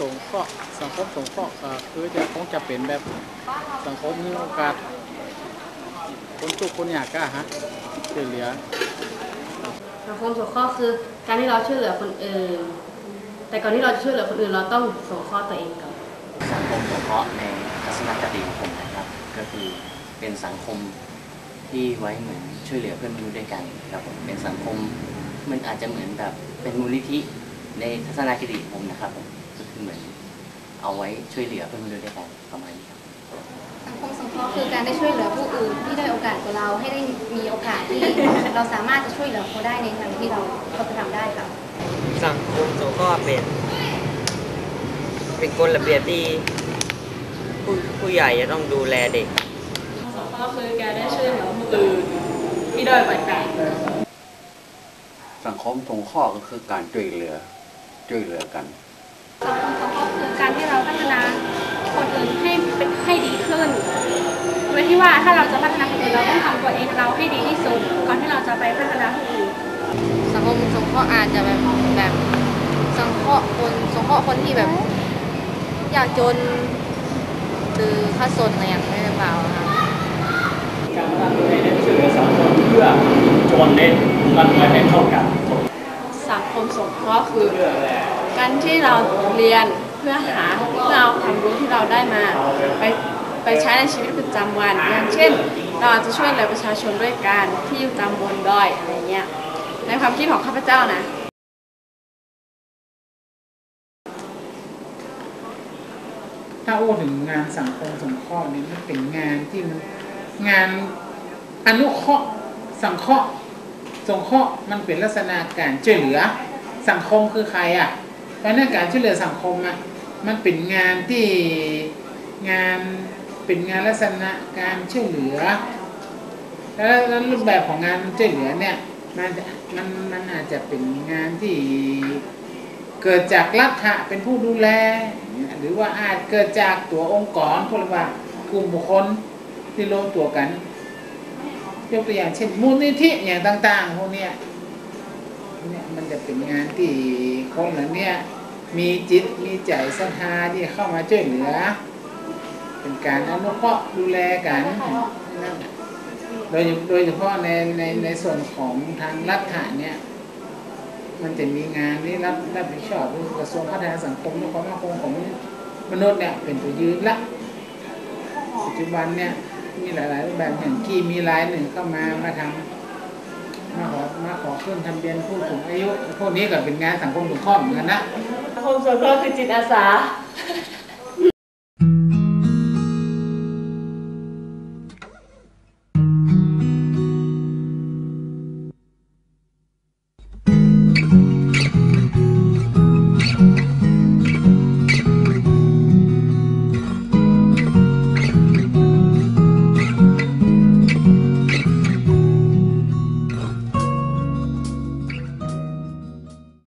สงเคราะห์สังคมสงเคราะห์ก็คือจะคงจะเป็นแบบสังคมมีโอกาส คนทุกข์คนยากก็ฮะช่วยเหลือสังคมสงเคราะห์คือ การที่เราช่วยเหลือคนอื่น แต่ก่อนที่เราจะช่วยเหลือคนอื่นเราต้องสงเคราะห์ตัวเองก่อนสังคมสงเคราะห์ในทัศนคติของผมนะครับ ก็คือเป็นสังคมที่ไว้เหมือนช่วยเหลือเพื่อนมนุษย์ด้วยกันครับผมเป็นสังคมมันอาจจะเหมือนแบบเป็นมูลนิธิในทัศนคติของผมนะครับผม ก็คือเหมือนเอาไว้ช่วยเหลือเพื่อนมนุษย์ด้วยกันประมาณนี้ครับสังคมสงเคราะห์คือการได้ช่วยเหลือผู้อื่นที่ได้อยโอกาสกว่าเราให้ได้มีโอกาสที่ เราสามารถจะช่วยเหลือเขาได้ในทางที่เราเขาจะทำได้ค่ะสังคมสงเคราะห์เป็นเป็นกฎระเบียบที่ผู้ผู้ใหญ่จะต้องดูแลเด็กก็คือการได้ช่วยเหลือผู้อื่นที่ด้อยกว่ากันสังคมสงเคราะห์ก็คือการช่วยเหลือช่วยเหลือกัน สังคมสงเคราะห์คือการที่เราพัฒนาคนอื่นให้เป็นให้ดีขึ้นโดยที่ว่าถ้าเราจะพัฒนาคนอื่นเราต้องทำตัวเองเราให้ดีที่สุดก่อนที่เราจะไปพัฒนาคนอื่นสังคมสงเคราะห์อาจจะแบบแบบสังเคราะห์คนสงเคราะห์คนที่แบบยากจนหรือข้าสนอะไรอย่างนี้หรือเปล่าคะการพัฒนาตัวเองช่วยเหลือสังคมเพื่อจนเน้นกันไว้ให้เท่ากันสังค มสงเคราะห์คือ การที่เราเรียนเพื่อหาเพื่อเอาความรู้ที่เราได้มาไปไปใช้ในชีวิตประจำวัน อย่างเช่น เราอาจจะช่วยเหลือประชาชนด้วยการที่อยู่ตามบนดอยอะไรเงี้ยในความคิดของข้าพเจ้านะถ้าพูดถึงงานสังคมสงเคราะห์นี่มันเป็นงานที่มันงานอนุเคราะห์สังเคราะห์ สงเคราะห์มันเป็นลักษณะการช่วยเหลือสังคมคือใครอะเพราะนั้นการช่วยเหลือสังคมอะมันเป็นงานที่งานเป็นงานลักษณะการช่วยเหลือ แล้วรูปแบบของงานช่วยเหลือเนี่ยมันมันมันอาจจะเป็นงานที่เกิดจากรัฐะเป็นผู้ดูแล หรือว่าอาจเกิดจากตัวองค์กรพลว่ากลุ่มบุคคลที่รวมตัวกัน ยกตัวอย่างเช่นมูลนิธิอย่างต่าง ๆ พวกเนี้ยเนี่ยมันจะเป็นงานที่คนเหล่านี้มีจิตมีใจศรัทธาที่เข้ามาช่วยเหลือ เป็นการอนุเคราะห์ดูแลกันนั่นโดยโดยเฉพาะในในในส่วนของทางรัฐะเนี่ยมันจะมีงานที่รับรับผิดชอบคือกระทรวงพัฒนาสังคมและความมั่นคงของมนุษย์เนี่ยเป็นตัวยืนละปัจจุบันเนี่ย มีหลายๆรูปแบบอย่างที่มีรายหนึ่งเข้ามามาทำมาขอมาขอขึ้นทะเบียนผู้สูงอายุ พวกนี้ก็เป็นงานสังคมสงเคราะห์เหมือนกันนะสังคมสงเคราะห์คือจิตอาสา